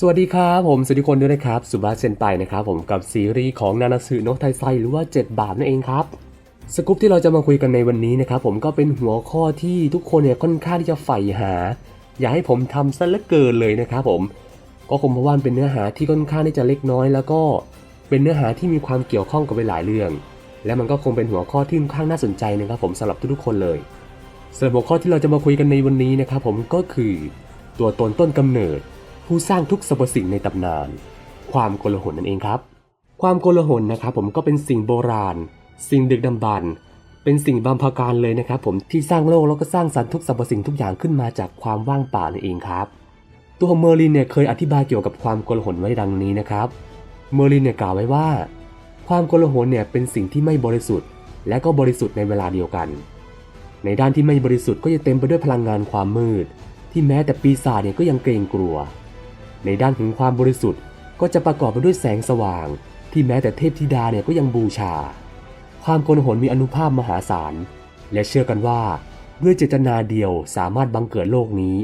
สวัสดีครับผมสวัสดีคนด้วยนะครับ สุบัสเซนไปนะครับผมกับซีรีส์ของนานาสึโนะไทไซหรือว่า 7 บาทนั่นเองครับสกู๊ปที่เราจะมาคุยกันในวันนี้นะครับผมก็เป็นหัวข้อที่ทุกคนเนี่ยค่อนข้างที่จะใฝ่หา อยากให้ผมทำซะเหลือเกินเลยนะครับผมก็คงเพราะว่าเป็นเนื้อหาที่ค่อนข้างที่จะเล็กน้อย แล้วก็เป็นเนื้อหาที่มีความเกี่ยวข้องกับหลายเรื่อง และมันก็คงเป็นหัวข้อที่ค่อนข้างน่าสนใจนะครับผมสำหรับทุกๆคนเลยสำหรับหัวข้อที่เราจะมาคุยกันในวันนี้นะครับผมก็คือตัวตนต้นกำเนิด ผู้สร้างทุกสรรพสิ่งในตำนาน ความโกลาหลนั่นเองครับ ความโกลาหลนะครับผมก็เป็นสิ่งโบราณ สิ่งดึกดำบรรพ์เป็นสิ่งบำพการเลยนะครับผมที่สร้างโลกแล้วก็สร้างสรรค์ทุกสรรพสิ่งทุกอย่างขึ้นมาจากความว่างเปล่านั่นเองครับ ตัวของเมอร์ลินเนี่ยเคยอธิบายเกี่ยวกับความโกลาหลไว้ดังนี้นะครับเมอร์ลินเนี่ยกล่าวไว้ว่า ความโกลาหลเนี่ยเป็นสิ่งที่ไม่บริสุทธิ์ และก็บริสุทธิ์ในเวลาเดียวกัน ในด้านที่ไม่บริสุทธิ์ก็จะเต็มไปด้วยพลังงานความมืด ที่แม้แต่ปีศาจเนี่ยก็ยังเกรงกลัว ในด้านของความบริสุทธิ์ก็จะประกอบไปด้วยแสงสว่าง ที่แม้แต่เทพธิดาเนี่ยก็ยังบูชา ความโกลหลมีอนุภาพมหาศาล และเชื่อกันว่าด้วยเจตนาเดียวสามารถบังเกิดโลกนี้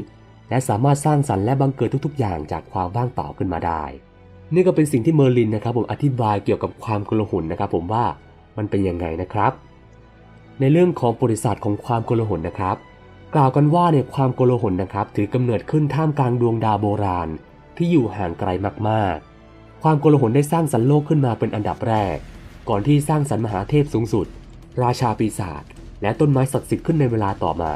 และสามารถสร้างสรรค์และบังเกิดทุกๆ อย่างจากความว่างเปล่าขึ้นมาได้ นี่ก็เป็นสิ่งที่เมอร์ลินนะครับผมอธิบายเกี่ยวกับความโกลหลนะครับ ผมว่ามันเป็นยังไงนะครับ ในเรื่องของประวัติศาสตร์ของความโกลหลนะครับ กล่าวกันว่าเนี่ยความโกลหลนะครับ ถือกำเนิดขึ้นท่ามกลางดวงดาวโบราณ ที่อยู่ห่างไกลมากๆ ความโกลาหลได้สร้างสรรค์โลกขึ้นมาเป็นอันดับแรก ก่อนที่สร้างสรรค์มหาเทพสูงสุด ราชาปีศาจและต้นไม้ศักดิ์สิทธิ์ขึ้นในเวลาต่อมา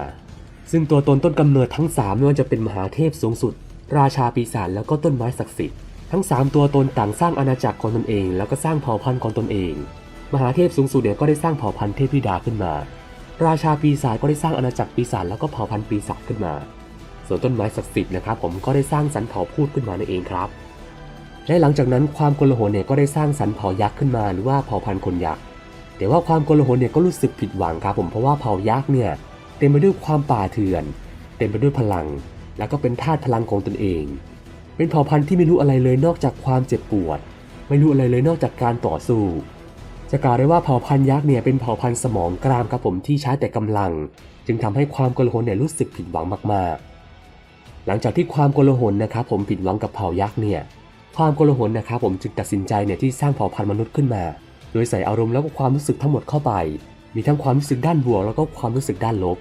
ซึ่งตัวตนต้นกำเนิดทั้ง3ไม่ว่าจะเป็นมหาเทพสูงสุด ราชาปีศาจแล้วก็ต้นไม้ศักดิ์สิทธิ์ทั้ง 3 ตัวตนต่างสร้างอาณาจักรของตนเอง แล้วก็สร้างเผ่าพันธุ์ของตนเอง มหาเทพสูงสุดเนี่ยก็ได้สร้างเผ่าพันธุ์เทพธิดาขึ้นมา ราชาปีศาจก็ได้สร้างอาณาจักรปีศาจแล้วก็เผ่าพันธุ์ปีศาจขึ้นมา ส่วนต้นไม้ศักดิ์สิทธิ์นะครับผมก็ได้สร้างสรรเผาพูดขึ้นมานั่นเองครับ และหลังจากนั้นความโกลาหลเนี่ยก็ได้สร้างสรรเผายักษ์ขึ้นมา หรือว่าเผ่าพันธุ์คนยักษ์แต่ว่าความโกลาหลเนี่ยก็รู้สึกผิดหวังครับผมเพราะว่าเผ่ายักษ์เนี่ยเต็มไปด้วยความป่าเถื่อน เต็มไปด้วยพลัง แล้วก็เป็นธาตุพลังของตนเอง เป็นเผ่าพันธุ์ที่ไม่รู้อะไรเลยนอกจากความเจ็บปวด ไม่รู้อะไรเลยนอกจากการต่อสู้จะกล่าวได้ว่าเผ่าพันธุ์ยักษ์เนี่ยเป็นเผ่าพันธุ์สมองกรามครับผมที่ใช้แต่กำลัง จึงทำให้ความโกลาหลเนี่ยรู้สึกผิดหวังมากๆ หลังจากที่ความโกลาหลนะครับผมผิดหวังกับเผ่ายักษ์เนี่ยความโกลาหลนะครับผมจึงตัดสินใจเนี่ยที่สร้างเผ่าพันธุ์มนุษย์ขึ้นมา โดยใส่อารมณ์แล้วก็ความรู้สึกทั้งหมดเข้าไป มีทั้งความรู้สึกด้านบวกแล้วก็ความรู้สึกด้านลบ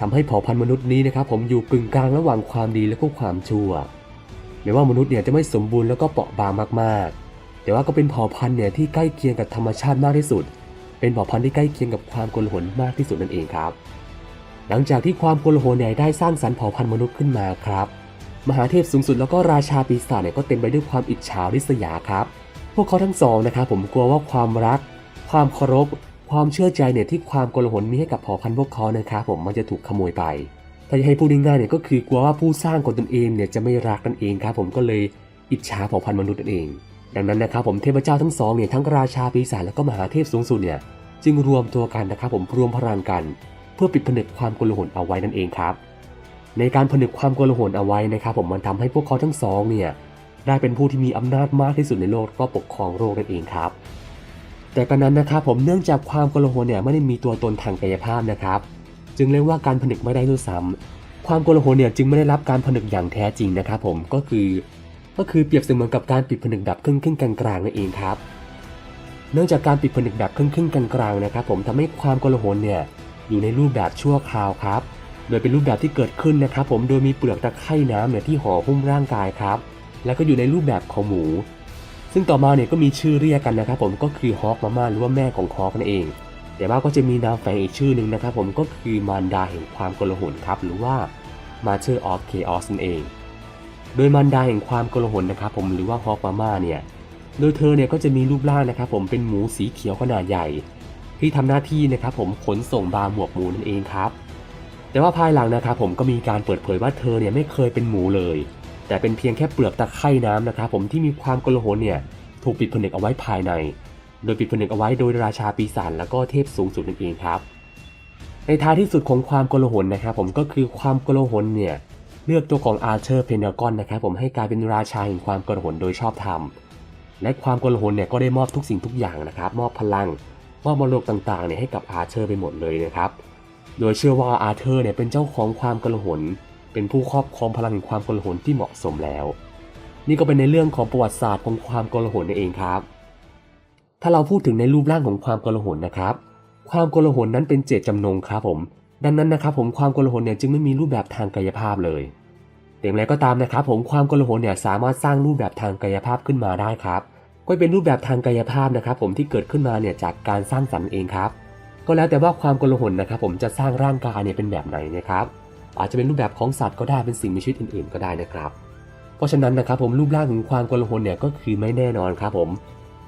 ทำให้เผ่าพันธุ์มนุษย์นี้นะครับผมอยู่กึ่งกลางระหว่างความดีและก็ความชั่วแม้ว่ามนุษย์เนี่ยจะไม่สมบูรณ์แล้วก็เปราะบางมากๆ แต่ว่าก็เป็นเผ่าพันธุ์เนี่ยที่ใกล้เคียงกับธรรมชาติมากที่สุด เป็นเผ่าพันธุ์ที่ใกล้เคียงกับความโกลาหลมากที่สุดนั่นเองครับ หลังจากที่ความโกลาหลเนี่ได้สร้างสรรค์เผ่าพันธุ์มนุษย์ขึ้นมาครับ มหาเทพสูงสุดแล้วก็ราชาปีศาจเนี่ยก็เต็มไปด้วยความอิจฉาริษยาครับ พวกเขาทั้งสองนะครับผมกลัวว่าความรัก ความเคารพ ความเชื่อใจเนี่ยที่ความโกลาหลมีให้กับเผ่าพันธุ์พวกเขานะครับผมมันจะถูกขโมยไป ถ้าจะให้พูดง่ายๆเนี่ยก็คือกลัวว่าผู้สร้างของตนเองเนี่ยจะไม่รักกันเองครับ ผมก็เลยอิจฉาเผ่าพันธุ์มนุษย์นั่นเอง ดังนั้นนะครับผมเทพเจ้าทั้งสองเนี่ยทั้งราชาปีศาจแล้วก็มหาเทพสูงสุดเนี่ยจึงรวมตัวกันนะครับผมรวมพลังกัน เพื่อปิดผนึกความโกลาหลเอาไว้นั่นเองครับ ในการผนึกความโกลาหลเอาไว้นะครับ ผมมันทำให้พวกเขาทั้งสองเนี่ยได้เป็นผู้ที่มีอำนาจมากที่สุดในโลกก็ปกครองโลกนั่นเองครับ แต่กันนั้นนะครับผมเนื่องจากความโกลาหลเนี่ยไม่ได้มีตัวตนทางกายภาพนะครับ จึงเรียกว่าการผนึกไม่ได้ด้วยซ้ำความโกลาหลเนี่ยจึงไม่ได้รับการผนึกอย่างแท้จริงนะครับ ผมก็คือ ก็คือเปรียบเสมือนกับการปิดผนึกแบบครึ่งครึ่งๆกลางๆนั่นเองครับ เนื่องจากการปิดผนึกแบบครึ่งครึ่งๆกลางๆนะครับ ผมทำให้ความโกลาหลเนี่ย อยู่ในรูปแบบชั่วคราวครับ โดยเป็นรูปแบบที่เกิดขึ้นนะครับ ผมโดยมีเปลือกตะไคร่น้ำเนี่ยที่ห่อหุ้มร่างกายครับ แล้วก็อยู่ในรูปแบบของหมู ซึ่งต่อมาเนี่ยก็มีชื่อเรียกกันนะครับ ผมก็คือฮอกมาม่าหรือว่าแม่ของฮอกนั่นเอง แต่ว่าก็จะมีนามแฝงอีกชื่อหนึ่งนะครับ ผมก็คือมารดาแห่งความโกลาหลครับหรือว่า Mother of Chaos นั่นเอง โดยมารดาแห่งความโกลาหลนะครับ ผมหรือว่าฮอกมาม่าเนี่ยโดยเธอเนี่ยก็จะมีรูปร่างนะครับ ผมเป็นหมูสีเขียวขนาดใหญ่ ที่ทำหน้าที่นะครับผมขนส่งบาร์หมวกหมูนั่นเองครับ แต่ว่าภายหลังนะครับผมก็มีการเปิดเผยว่าเธอเนี่ยไม่เคยเป็นหมูเลย แต่เป็นเพียงแค่เปลือกตะไคร่น้ำนะครับผมที่มีความกลาหลเนี่ยถูกปิดผนึกเอาไว้ภายใน โดยปิดผนึกเอาไว้โดยราชาปีศาจแล้วก็เทพสูงสุดนั่นเองครับ ในท้ายที่สุดของความกลาหลนะครับผมก็คือความกลาหลเนี่ยเลือกตัวของอาร์เธอร์เพนเนกอนนะครับผมให้กลายเป็นราชาแห่งความกลาหลโดยชอบธรรมและความกลาหลเนี่ยก็ได้มอบทุกสิ่งทุกอย่างนะครับ มอบพลัง มอบมรดกต่างๆเนี่ยให้กับอาเธอร์ไปหมดเลยนะครับ โดยเชื่อว่าอาเธอร์เนี่ยเป็นเจ้าของความกลาหลเป็นผู้ครอบครองพลังแห่งความกลาหลที่เหมาะสมแล้ว นี่ก็เป็นในเรื่องของประวัติศาสตร์ของความกลาหลนั่นเองครับ ถ้าเราพูดถึงในรูปร่างของความกลาหลนะครับ ความกลาหลนั้นเป็นเจตจำนงครับผม ดังนั้นนะครับผมความกลาหลเนี่ยจึงไม่มีรูปแบบทางกายภาพเลยแต่อย่างไรก็ตามนะครับผมความกลาหลเนี่ยสามารถสร้างรูปแบบทางกายภาพขึ้นมาได้ครับ ก็เป็นรูปแบบทางกายภาพนะครับ ผมที่เกิดขึ้นมาเนี่ยจากการสร้างสรรค์เองครับ ก็แล้วแต่ว่าความกลหลนะครับ ผมจะสร้างร่างกายเนี่ยเป็นแบบไหนนะครับ อาจจะเป็นรูปแบบของสัตว์ก็ได้เป็นสิ่งมีชีวิตอื่นๆ ก็ได้นะครับ เพราะฉะนั้นนะครับ ผมรูปร่างของความกลหลเนี่ยก็คือไม่แน่นอนครับ ผม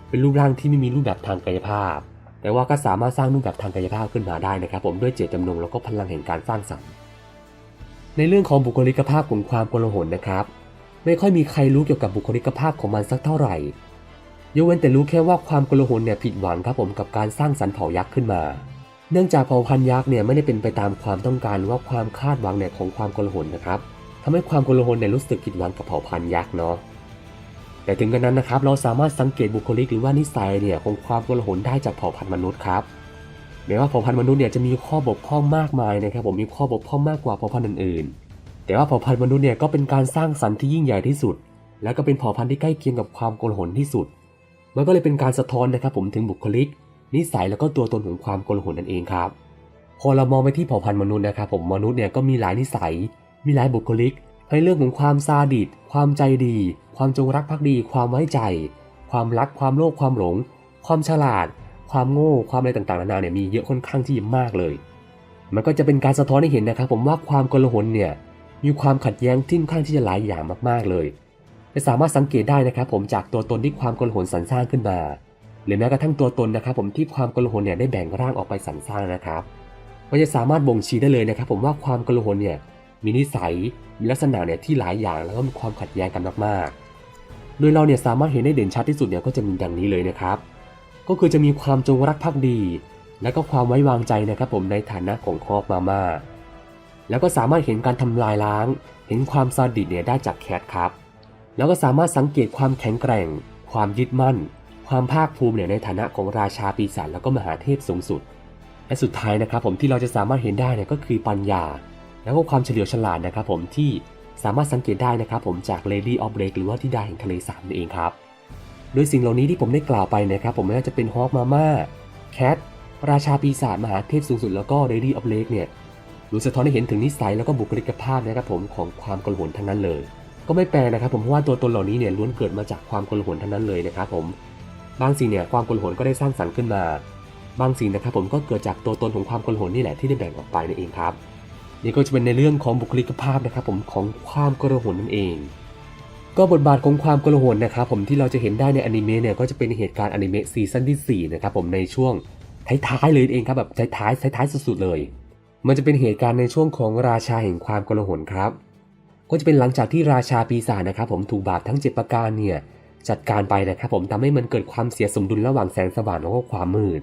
เป็นรูปร่างที่ไม่มีรูปแบบทางกายภาพ แต่ว่าก็สามารถสร้างรูปแบบทางกายภาพขึ้นมาได้นะครับ ผมด้วยเจตจำนงแล้วก็พลังแห่งการสร้างสรรค์ ในเรื่องของบุคลิกภาพของความกลหลนะครับ ไม่ค่อยมีใครรู้เกี่ยวกับบุคลิกภาพของมันสักเท่าไหร่ ยกเว้นแต่รู้แค่ว่าความโกลาหลเนี่ยผิดหวังครับผมกับการสร้างสรรค์เผ่ายักษ์ขึ้นมา เนื่องจากเผ่าพันธุ์ยักษ์เนี่ยไม่ได้เป็นไปตามความต้องการหรือว่าความคาดหวังเนี่ยของความโกลาหลนะครับทำให้ความโกลาหลเนี่ยรู้สึกผิดหวังกับเผ่าพันธุ์ยักษ์เนาะแต่ถึงกระนั้นนะครับเราสามารถสังเกตบุคลิกหรือว่านิสัยเนี่ยของความโกลาหลได้จากเผ่าพันธุ์มนุษย์ครับแม้ว่าเผ่าพันธุ์มนุษย์เนี่ยจะมีข้อบกพร่องมากมายนะครับผมมีข้อบกพร่องมากกว่าเผ่าพันธุ์อื่นๆ แต่ว่าเผ่าพันธุ์มนุษย์เนี่ยก็เป็นการสร้างสรรค์ที่ยิ่งใหญ่ที่สุด และก็เป็นเผ่าพันธุ์ที่ใกล้เคียงกับความโกลหลที่สุด มันก็เลยเป็นการสะท้อนนะครับผมถึงบุคลิก นิสัยแล้วก็ตัวตนของความโกลาหลนั่นเองครับพอเรามองไปที่เผ่าพันธุ์มนุษย์นะครับผมมนุษย์เนี่ยก็มีหลายนิสัย มีหลายบุคลิกให้เรื่องของความซาดิสความใจดี ความจงรักภักดี ความไว้ใจ ความรักความโลภความหลง ความฉลาด ความโง่ความอะไรต่างๆนานาเนี่ยมีเยอะค่อนข้างที่จะมากเลย มันก็จะเป็นการสะท้อนให้เห็นนะครับ ผมว่าความโกลาหลเนี่ยมีความขัดแย้งที่ค่อนข้างที่จะหลายอย่างมากๆเลย และสามารถสังเกตได้นะครับ ผมจากตัวตนที่ความกลาหลสรรสร้างขึ้นมา หรือแม้กระทั่งตัวตนนะครับ ผมที่ความกลาหลเนี่ยได้แบ่งร่างออกไปสรรสร้างนะครับมันจะสามารถบ่งชี้ได้เลยนะครับ ผมว่าความกลาหลเนี่ยมีนิสัยมีลักษณะเนี่ยที่หลายอย่างแล้วก็มีความขัดแย้งกันมากๆ โดยเราเนี่ยสามารถเห็นได้เด่นชัดที่สุดเนี่ยก็จะมีดังนี้เลยนะครับ ก็คือจะมีความจงรักภักดี และก็ความไว้วางใจนะครับ ผมในฐานะของครอบมาม่าแล้วก็สามารถเห็นการทำลายล้าง เห็นความซาดิสเนี่ยได้จากแคทครับ แล้วก็สามารถสังเกตความแข็งแกร่ง ความยึดมั่น ความภาคภูมิเนี่ยในฐานะของราชาปีศาจแล้วก็มหาเทพสูงสุด และสุดท้ายนะครับผมที่เราจะสามารถเห็นได้เนี่ยก็คือปัญญา แล้วก็ความเฉลียวฉลาดนะครับผมที่สามารถสังเกตได้นะครับผมจาก Lady of Lake หรือว่าธิดาแห่งทะเลสาบนั่นเองครับโดยสิ่งเหล่านี้ที่ผมได้กล่าวไปนะครับผมไม่ว่าจะเป็นฮอกมาม่าแคทราชาปีศาจมหาเทพสูงสุดแล้วก็ Lady of Lake เนี่ยรู้สะท้อนให้เห็นถึงนิสัยแล้วก็บุคลิกภาพนะครับผมของความกลหนทั้งนั้นเลย ก็ไม่แปลนะครับผมเพราะว่าตัวตนเหล่านี้เนี่ยล้วนเกิดมาจากความกลหนทั้งนั้นเลยนะครับผมบางสิ่งเนี่ยความกลหนก็ได้สร้างสรรค์ขึ้นมา บางสิ่งนะครับผมก็เกิดจากตัวตนของความกลหนนี่แหละที่ได้แบ่งออกไปนั่นเองครับนี่ก็จะเป็นในเรื่องของบุคลิกภาพนะครับผมของความกระหนนั่นเอง ก็บทบาทของความกระหนนะครับผมที่เราจะเห็นได้ในอนิเมะเนี่ยก็จะเป็นเหตุการณ์อนิเมะซีซั่นที่4นะครับผมในช่วงท้ายๆเลยเองครับแบบท้ายๆท้ายๆสุดๆเลย มันจะเป็นเหตุการณ์ในช่วงของราชาแห่งความกระหนครับ ก็จะเป็นหลังจากที่ราชาปีศาจนะครับผมถูกบาปทั้งเจ็ดประการเนี่ยจัดการไปนะครับผมทำให้มันเกิดความเสียสมดุลระหว่างแสงสว่างแล้วก็ความมืด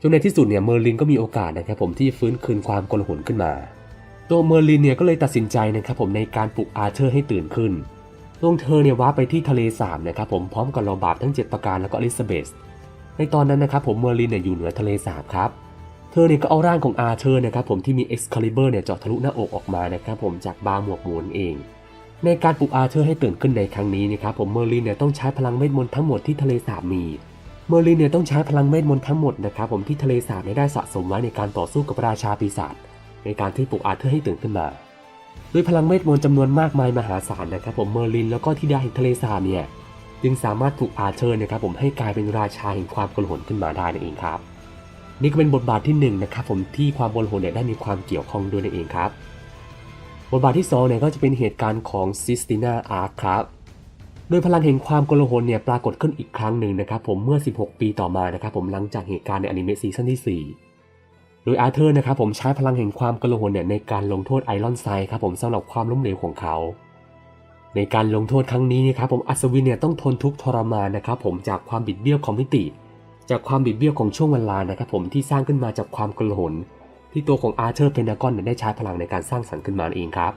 จนในที่สุดเนี่ยเมอร์ลินก็มีโอกาสนะครับผมที่ฟื้นคืนความกลหนขึ้นมา ตัวเมอร์ลินเนี่ยก็เลยตัดสินใจนะครับผมในการปลุกอาเธอร์ให้ตื่นขึ้นดวงเธอเนี่ยว้าไปที่ทะเลสาบนะครับผมพร้อมกับเหล่าบาปทั้ง 7 ประการแล้วก็อลิซาเบธในตอนนั้นนะครับผมเมอร์ลินเนี่ยอยู่เหนือทะเลสาบครับ เธอเนี่ยก็เอาร่างของอาเธอร์นะครับผมที่มีเอ็กซ์คาลิเบอร์เนี่ยเจาะทะลุหน้าอกออกมานะครับผมจากบาร์หมวกหมุนเอง ในการปลุกอาเธอร์ให้ตื่นขึ้นในครั้งนี้นะครับผมเมอร์ลินเนี่ยต้องใช้พลังเวทมนต์ทั้งหมดที่ทะเลสาบมีเมอร์ลินเนี่ยต้องใช้พลังเวทมนต์ทั้งหมดนะครับผมที่ทะเลสาบได้สะสมไว้ในการต่อสู้กับราชาปีศาจในการที่ปลุกอาเธอร์ให้ตื่นขึ้นมา ด้วยพลังเวทมนต์จำนวนมากมายมหาศาลนะครับผมเมอร์ลินแล้วก็ธิดาแห่งทะเลสาบเนี่ยจึงสามารถปลุกอาเธอร์นะครับผมให้กลายเป็นราชาแห่งความกลหลขึ้นมาได้นั่นเองครับ นี่ก็เป็นบทบาทที่หนึ่งนะครับผมที่ความโกลาหลเนี่ยได้มีความเกี่ยวข้องด้วยนั่นเองครับ บทบาทที่สองเนี่ยก็จะเป็นเหตุการณ์ของซิสติน่าอาร์ครับโดยพลังแห่งความโกลาหลเนี่ยปรากฏขึ้นอีกครั้งหนึ่งนะครับผมเมื่อ 16 ปีต่อมานะครับผมหลังจากเหตุการณ์ในอนิเมะซีซั่นที่ 4 โดยอาร์เธอร์นะครับผมใช้พลังแห่งความโกลาหลเนี่ยในการลงโทษไอรอนไซด์ครับผมสำหรับความล้มเหลวของเขา ในการลงโทษครั้งนี้นะครับผมอัศวินเนี่ยต้องทนทุกข์ทรมานนะครับผมจากความบิดเบี้ยวของมิติ จากความบิดเบี้ยวของช่วงเวลานะครับผมที่สร้างขึ้นมาจากความกลหลที่ตัวของอาร์เธอร์เพนากอนเนี่ยได้ใช้พลังในการสร้างสรรค์ขึ้นมาเองครับ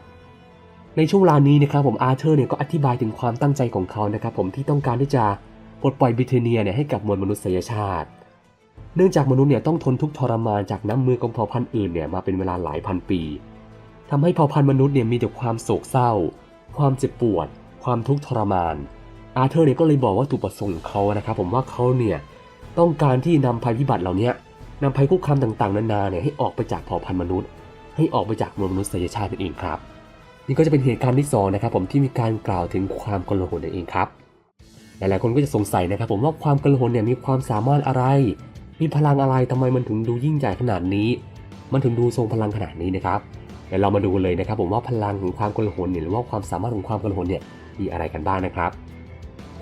ในช่วงเวลานี้นะครับผมอาร์เธอร์เนี่ยก็อธิบายถึงความตั้งใจของเขานะครับผมที่ต้องการที่จะปลดปล่อยบริเทเนียเนี่ยให้กับมวลมนุษยชาติ เนื่องจากมนุษย์เนี่ยต้องทนทุกข์ทรมานจากน้ำมือของเผ่าพันธุ์อื่นเนี่ยมาเป็นเวลาหลายพันปีทำให้เผ่าพันธุ์มนุษย์เนี่ยมีแต่ความโศกเศร้า ความเจ็บปวด ความทุกข์ทรมาน อาร์เธอร์เนี่ยก็เลยบอกว่าถูกประสงค์ของเขานะครับผมว่าเขาเนี่ย ต้องการที่นำภัยพิบัติเหล่านี้ยนำภัยคุกคามต่างๆ นานาเนี่ยให้ออกไปจากเผ่าพันธุ์มนุษย์ ให้ออกไปจากมวลมนุษยชาตินั่นเองครับ นี่ก็จะเป็นเหตุการณ์ที่สองนะครับผมที่มีการกล่าวถึงความกลาหลนั่นเองครับ หลายๆคนก็จะสงสัยนะครับ ผมว่าความกลาหลเนี่ยมีความสามารถอะไร มีพลังอะไรทำไมมันถึงดูยิ่งใหญ่ขนาดนี้ มันถึงดูทรงพลังขนาดนี้นะครับเดี๋ยวเรามาดูกันเลยนะครับ ผมว่าพลังของความกลาหลเนี่ยหรือว่าความสามารถของความกลาหลเนี่ยมีอะไรกันบ้างนะครับ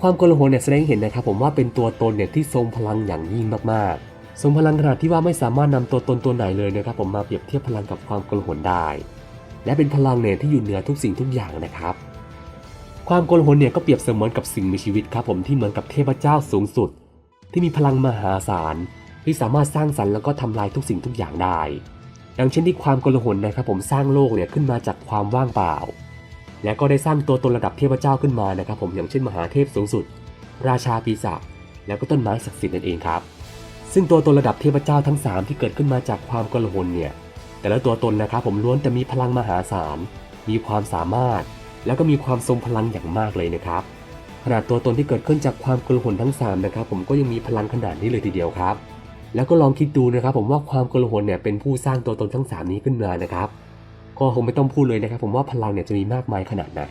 ความกลาหลเนี่ยแสดงให้เห็นนะครับผมว่าเป็นตัวตนเนี่ยที่ทรงพลังอย่างยิ่งมากๆ ทรงพลังขนาดที่ว่าไม่สามารถนำตัวตนตัวไหนเลยนะครับผมมาเปรียบเทียบพลังกับความกลาหลได้ และเป็นพลังเนี่ยที่อยู่เหนือทุกสิ่งทุกอย่างนะครับ ความโกลาหลเนี่ยก็เปรียบเสมือนกับสิ่งมีชีวิตครับผมที่เหมือนกับเทพเจ้าสูงสุด ที่มีพลังมหาศาลที่สามารถสร้างสรรค์แล้วก็ทำลายทุกสิ่งทุกอย่างได้ อย่างเช่นที่ความโกลาหลนะครับผมสร้างโลกเนี่ยขึ้นมาจากความว่างเปล่า และก็ได้สร้างตัวตนระดับเทพเจ้าขึ้นมานะครับ ผมอย่างเช่นมหาเทพสูงสุด ราชาปีศาจแล้วก็ต้นไม้ศักดิ์สิทธิ์นั่นเองครับ ซึ่งตัวตนระดับเทพเจ้าทั้งสามที่เกิดขึ้นมาจากความกลหลเนี่ยแต่ละตัวตนนะครับผมล้วนแต่มีพลังมหาศาล มีความสามารถ แล้วก็มีความทรงพลังอย่างมากเลยนะครับขนาดตัวตนที่เกิดขึ้นจากความกลหลทั้ง 3 นะครับ ผมก็ยังมีพลังขนาดนี้เลยทีเดียวครับ แล้วก็ลองคิดดูนะครับ ผมว่าความกลหลเนี่ยเป็นผู้สร้างตัวตนทั้ง 3 นี้ขึ้นมานะครับ ก็คงไม่ต้องพูดเลยนะครับ ผมว่าพลังเนี่ยจะมีมากมายขนาดไหน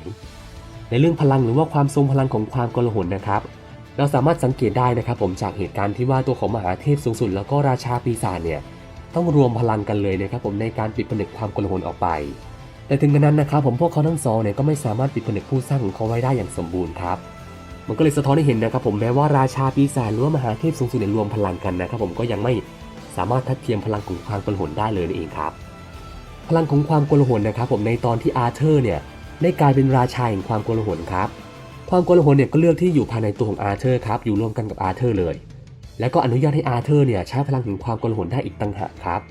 ในเรื่องพลังหรือว่าความทรงพลังของความกลหลนะครับเราสามารถสังเกตได้นะครับ ผมจากเหตุการณ์ที่ว่าตัวของมหาเทพสูงสุด แล้วก็ราชาปีศาจเนี่ยต้องรวมพลังกันเลยนะครับ ผมในการปิดผนึกความกลหลออกไป แต่ถึงกระนั้นนะครับผมพวกเขาทั้งสองเนี่ยก็ไม่สามารถปิดผนึกผู้สร้างของเขาไว้ได้อย่างสมบูรณ์ครับมันก็เลยสะท้อนให้เห็นนะครับ ผมแม้ว่าราชาปีศาจหรือว่ามหาเทพสูงสุดเนี่ยรวมพลังกันนะครับ ผมก็ยังไม่สามารถทัดเทียมพลังของความกลหลได้เลยนั่นเองครับ พลังของความโกลาหลนะครับผมในตอนที่อาเธอร์เนี่ยได้กลายเป็นราชาแห่งความโกลาหลครับ ความโกลาหลเนี่ยก็เลือกที่อยู่ภายในตัวของอาเธอร์ครับอยู่ร่วมกันกับอาเธอร์เลย และก็อนุญาตให้อาเธอร์เนี่ยใช้พลังแห่งความโกลาหลได้อีกต่างหากครับ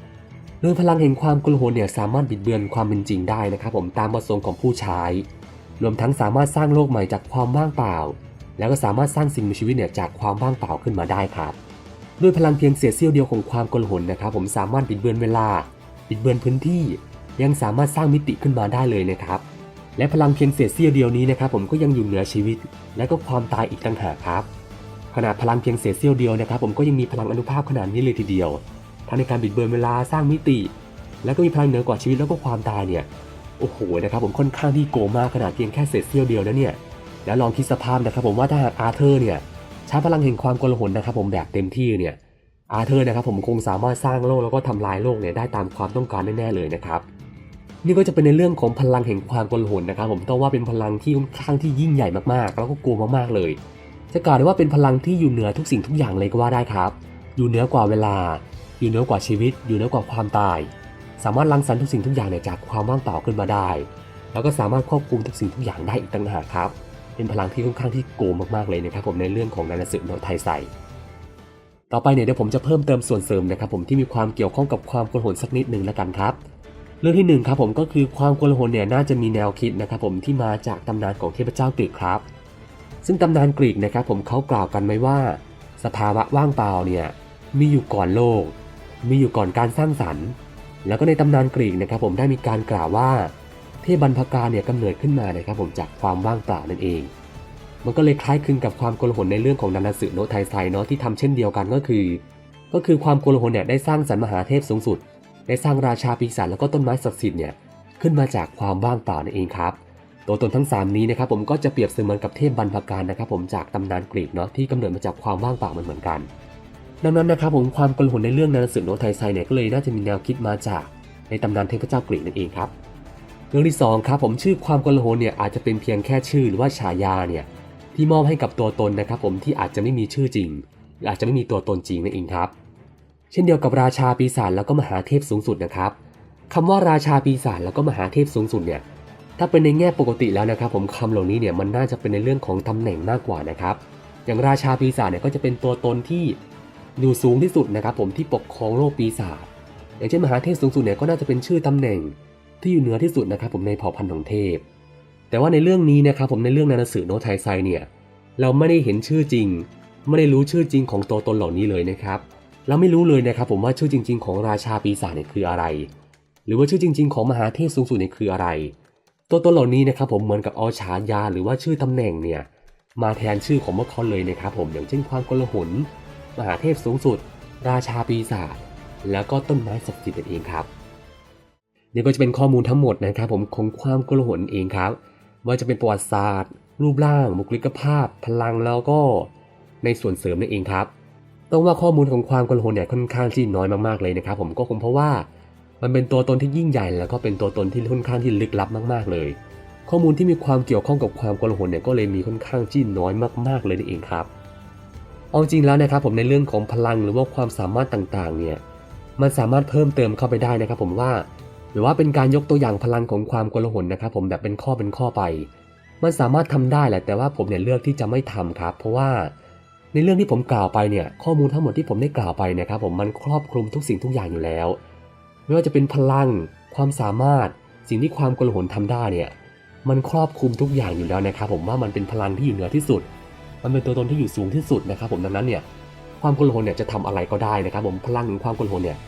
โดยพลังแห่งความโกลาหลเนี่ยสามารถบิดเบือนความเป็นจริงได้นะครับ ผมตามประสงค์ของผู้ใช้รวมทั้งสามารถสร้างโลกใหม่จากความว่างเปล่า แล้วก็สามารถสร้างสิ่งมีชีวิตเนี่ยจากความว่างเปล่าขึ้นมาได้ครับด้วยพลังเพียงเศษเสี้ยวเดียวของความโกลาหลนะครับ ผมสามารถบิดเบือนเวลาบิดเบือนพื้นที่ ยังสามารถสร้างมิติขึ้นมาได้เลยนะครับ และพลังเพียงเศษเสี้ยวเดียวนี้นะครับผมก็ยังอยู่เหนือชีวิต และก็ความตายอีกต่างหากครับ ขนาดพลังเพียงเศษเสี้ยวเดียวนะครับ ผมก็ยังมีพลังอนุภาพขนาดนี้เลยทีเดียวทั้งในการบิดเบือนเวลาสร้างมิติ แล้วก็มีพลังเหนือกว่าชีวิตแล้วก็ความตายเนี่ยโอ้โหนะครับผมค่อนข้างที่โกมากขนาดเพียงแค่เศษเสี้ยวเดียวนะเนี่ยแล้วลองคิดสภาพนะครับผมว่าถ้าหากอาเธอร์เนี่ยใช้พลังแห่งความโกลาหลนะครับผมแบบเต็มที่เนี่ยอาเธอร์นะครับผมคงสามารถสร้างโลกแล้วก็ทำลายโลกเนี่ยได้ตามความต้องการแน่ๆเลยนะครับ นี่ก็จะเป็นในเรื่องของพลังแห่งความกลหลนะครับ ผมต้องว่าเป็นพลังที่ค่อนข้างที่ยิ่งใหญ่มากๆ แล้วก็โกงมากๆเลย จะกล่าวได้ว่าเป็นพลังที่อยู่เหนือทุกสิ่งทุกอย่างเลยก็ว่าได้ครับ อยู่เหนือกว่าเวลา อยู่เหนือกว่าชีวิต อยู่เหนือกว่าความตาย สามารถรังสรรค์ทุกสิ่งทุกอย่างเนี่ยจากความว่างเปล่าขึ้นมาได้ แล้วก็สามารถควบคุมทุกสิ่งทุกอย่างได้อีกต่างหากครับ เป็นพลังที่ค่อนข้างที่โกงมากๆเลยนะครับผมในเรื่องของนานาสึโนไทไซต่อไปเนี่ยเดี๋ยวผมจะเพิ่มเติมส่วนเสริมนะครับผมที่มีความเกี่ยวข้องกับความกลหลสักนิดหนึ่งแล้วกันครับ เรื่องที่หนึ่งครับผมก็คือความโกลาหลเนี่ยน่าจะมีแนวคิดนะครับผมที่มาจากตำนานของเทพเจ้ากรีกครับ ซึ่งตำนานกรีกนะครับผมเขากล่าวกันไว้ว่า สภาวะว่างเปล่าเนี่ยมีอยู่ก่อนโลก มีอยู่ก่อนการสร้างสรรค์ แล้วก็ในตำนานกรีกนะครับผมได้มีการกล่าวว่าเทพบรรพกาเนี่ยกำเนิดขึ้นมานะครับผมจากความว่างเปล่านั่นเอง มันก็เลยคล้ายคลึงกับความโกลาหลในเรื่องของนานาสึโนไทไซเนาะที่ทำเช่นเดียวกันก็คือ ก็คือความโกลาหลเนี่ยได้สร้างสรรค์มหาเทพสูงสุด ได้สร้างราชาปีศาจแล้วก็ต้นไม้ศักดิ์สิทธิ์เนี่ยขึ้นมาจากความว่างเปล่านั่นเองครับ ตัวตนทั้ง 3 นี้นะครับผมก็จะเปรียบเสมือนกับเทพบรรพการนะครับผมจากตำนานกรีกเนาะที่กำเนิดมาจากความว่างเปล่าเหมือนกัน ดังนั้นนะครับผมความกลหลในเรื่องนานาสึโนะไทไซเนี่ยก็เลยน่าจะมีแนวคิดมาจากในตำนานเทพเจ้ากรีกนั่นเองครับเรื่องที่สองครับผมชื่อความกลหลเนี่ยอาจจะเป็นเพียงแค่ชื่อหรือว่าฉายาเนี่ยที่มอบให้กับตัวตนนะครับผมที่อาจจะไม่มีชื่อจริงหรืออาจจะไม่มีตัวตนจริงนั่นเองครับ เช่นเดียวกับราชาปีศาจแล้วก็มหาเทพสูงสุดนะครับคำว่าราชาปีศาจแล้วก็มหาเทพสูงสุดเนี่ยถ้าเป็นในแง่ปกติแล้วนะครับผมคำเหล่านี้เนี่ยมันน่าจะเป็นในเรื่องของตำแหน่งมากกว่านะครับ อย่างราชาปีศาจเนี่ยก็จะเป็นตัวตนที่อยู่สูงที่สุดนะครับผมที่ปกครองโลกปีศาจอย่างเช่นมหาเทพสูงสุดเนี่ยก็น่าจะเป็นชื่อตำแหน่งที่อยู่เหนือที่สุดนะครับผมในเผ่าพันธุ์ของเทพ แต่ว่าในเรื่องนี้นะครับผมในเรื่องนานาสึโนไทไซเนี่ยเราไม่ได้เห็นชื่อจริง ไม่ได้รู้ชื่อจริงของตัวตนเหล่านี้เลยนะครับ เราไม่รู้เลยนะครับผมว่าชื่อจริง ๆ ของราชาปีศาจเนี่ยคืออะไร หรือว่าชื่อจริง ๆ ของมหาเทพสูงสุดเนี่ยคืออะไร ตัวตนเหล่านี้นะครับผมเหมือนกับเอาฉายาหรือว่าชื่อตำแหน่งเนี่ยมาแทนชื่อของพวกเขาเลยนะครับผมอย่างเช่นความกลหลมหาเทพสูงสุด ราชาปีศาจแล้วก็ต้นไม้ศักดิ์สิทธิ์เองครับนี่ก็จะเป็นข้อมูลทั้งหมดนะครับผมของความกลหลเองครับ ว่าจะเป็นประวัติศาสตร์ รูปร่างบุคลิกภาพ พลังแล้วก็ในส่วนเสริมนั่นเองครับ ต้องว่าข้อมูลของความกลาหลเนี่ยค่อนข้างที่น้อยมากๆเลยนะครับผมก็คงเพราะว่า มันเป็นตัวตนที่ยิ่งใหญ่ แล้วก็เป็นตัวตนที่ค่อนข้างที่ลึกลับมากๆเลย ข้อมูลที่มีความเกี่ยวข้องกับความกลาหลเนี่ยก็เลยมีค่อนข้างที่น้อยมากๆเลยนั่นเองครับเอาจริงแล้วนะครับผมในเรื่องของพลังหรือว่าความสามารถต่างๆเนี่ยมันสามารถเพิ่มเติมเข้าไปได้นะครับผมว่า หรือว่าเป็นการยกตัวอย่างพลังของความกลาหลนะครับผมแบบเป็นข้อเป็นข้อไป มันสามารถทำได้แหละแต่ว่าผมเนี่ยเลือกที่จะไม่ทำครับ เพราะว่า ในเรื่องที่ผมกล่าวไปเนี่ยข้อมูลทั้งหมดที่ผมได้กล่าวไปนะครับผมมันครอบคลุมทุกสิ่งทุกอย่างอยู่แล้ว ไม่ว่าจะเป็นพลัง ความสามารถ สิ่งที่ความกลหลทำได้เนี่ยมันครอบคลุมทุกอย่างอยู่แล้วนะครับผมว่ามันเป็นพลังที่อยู่เหนือที่สุด มันเป็นตัวตนที่อยู่สูงที่สุดนะครับผมดังนั้นเนี่ยความกลหลเนี่ยจะทำอะไรก็ได้นะครับผมพลังของความกลหลเนี่ย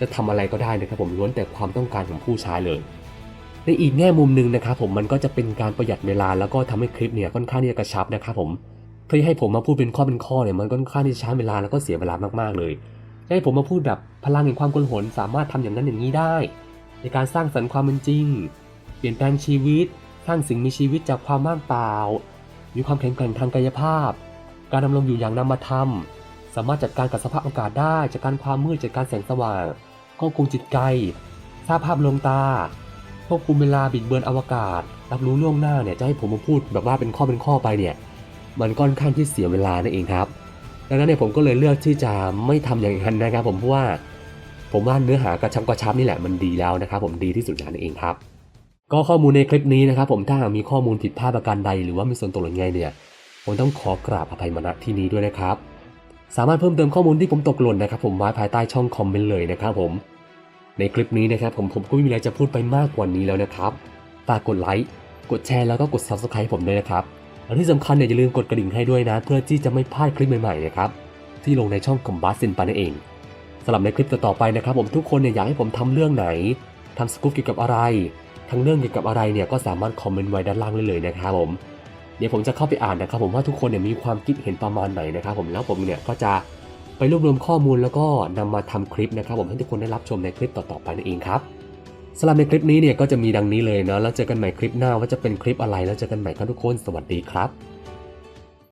จะทำอะไรก็ได้นะครับผมล้วนแต่ความต้องการของผู้ใช้เลยในอีกแง่มุมหนึ่งนะครับผมมันก็จะเป็นการประหยัดเวลาแล้วก็ทำให้คลิปเนี่ยค่อนข้างที่จะกระชับนะครับผม ที่ให้ผมมาพูดเป็นข้อเป็นข้อเนี่ยมันค่อนข้างที่ช้าเวลาแล้วก็เสียเวลามากๆเลยให้ผมมาพูดแบบพลังแห่งความกลหลสามารถทำอย่างนั้นอย่างนี้ได้ ในการสร้างสรรค์ความเป็นจริง เปลี่ยนแปลงชีวิตสร้างสิ่งมีชีวิตจากความว่างเปล่า มีความแข็งแกร่งทางกายภาพ การดำรงอยู่อย่างนามธรรม สามารถจัดการกับสภาพอากาศได้จัดการความมืดจัดการแสงสว่างควบคุมจิตใจทราบภาพลวงตาควบคุมเวลาบิดเบือนอวกาศ รับรู้ล่วงหน้าเนี่ยจะให้ผมมาพูดแบบว่าเป็นข้อเป็นข้อไปเนี่ย มันค่อนข้างที่เสียเวลานั่นเองครับ ดังนั้นเนี่ยผมก็เลยเลือกที่จะไม่ทำอย่างนั้นนะครับ ผมเพราะว่า ผมว่าเนื้อหากระชับกระชับนี่แหละมันดีแล้วนะครับ ผมดีที่สุดนั่นเองครับ ก็ข้อมูลในคลิปนี้นะครับ ผมถ้าหากมีข้อมูลผิดพลาดประการใดหรือว่ามีส่วนตกหล่นไงเนี่ยผมต้องขอกราบอภัยมาณที่นี้ด้วยนะครับ สามารถเพิ่มเติมข้อมูลที่ผมตกหล่นนะครับ ผมไว้ภายใต้ช่องคอมเมนต์เลยนะครับ ผม ในคลิปนี้นะครับผมผมก็ไม่มีอะไรจะพูดไปมากกว่านี้แล้วนะครับฝากกดไลค์กดแชร์แล้วก็กด subscribe ผมด้วยนะครับ และที่สำคัญเนี่ยอย่าลืมกดกระดิ่งให้ด้วยนะ เพื่อที่จะไม่พลาดคลิปใหม่ๆนะครับที่ลงในช่องคอมบัสซินปานั่นเองสำหรับในคลิปต่อๆไปนะครับ ผมทุกคนเนี่ยอยากให้ผมทำเรื่องไหนทำสกู๊ปเกี่ยวกับอะไรทั้งเรื่องเกี่ยวกับอะไรเนี่ยก็สามารถคอมเมนต์ไว้ด้านล่างได้เลยนะครับผมเดี๋ยวผมจะเข้าไปอ่านนะครับ ผมว่าทุกคนเนี่ยมีความคิดเห็นประมาณไหนนะครับ ผมแล้วผมเนี่ยก็จะไปรวบรวมข้อมูลแล้วก็นำมาทำคลิปนะครับ ผมให้ทุกคนได้รับชมในคลิปต่อๆไปนั่นเองครับ สำหรับในคลิปนี้เนี่ยก็จะมีดังนี้เลยเนาะแล้วเจอกันใหม่คลิปหน้าว่าจะเป็นคลิปอะไรแล้วเจอกันใหม่ครับทุกคนสวัสดีครับ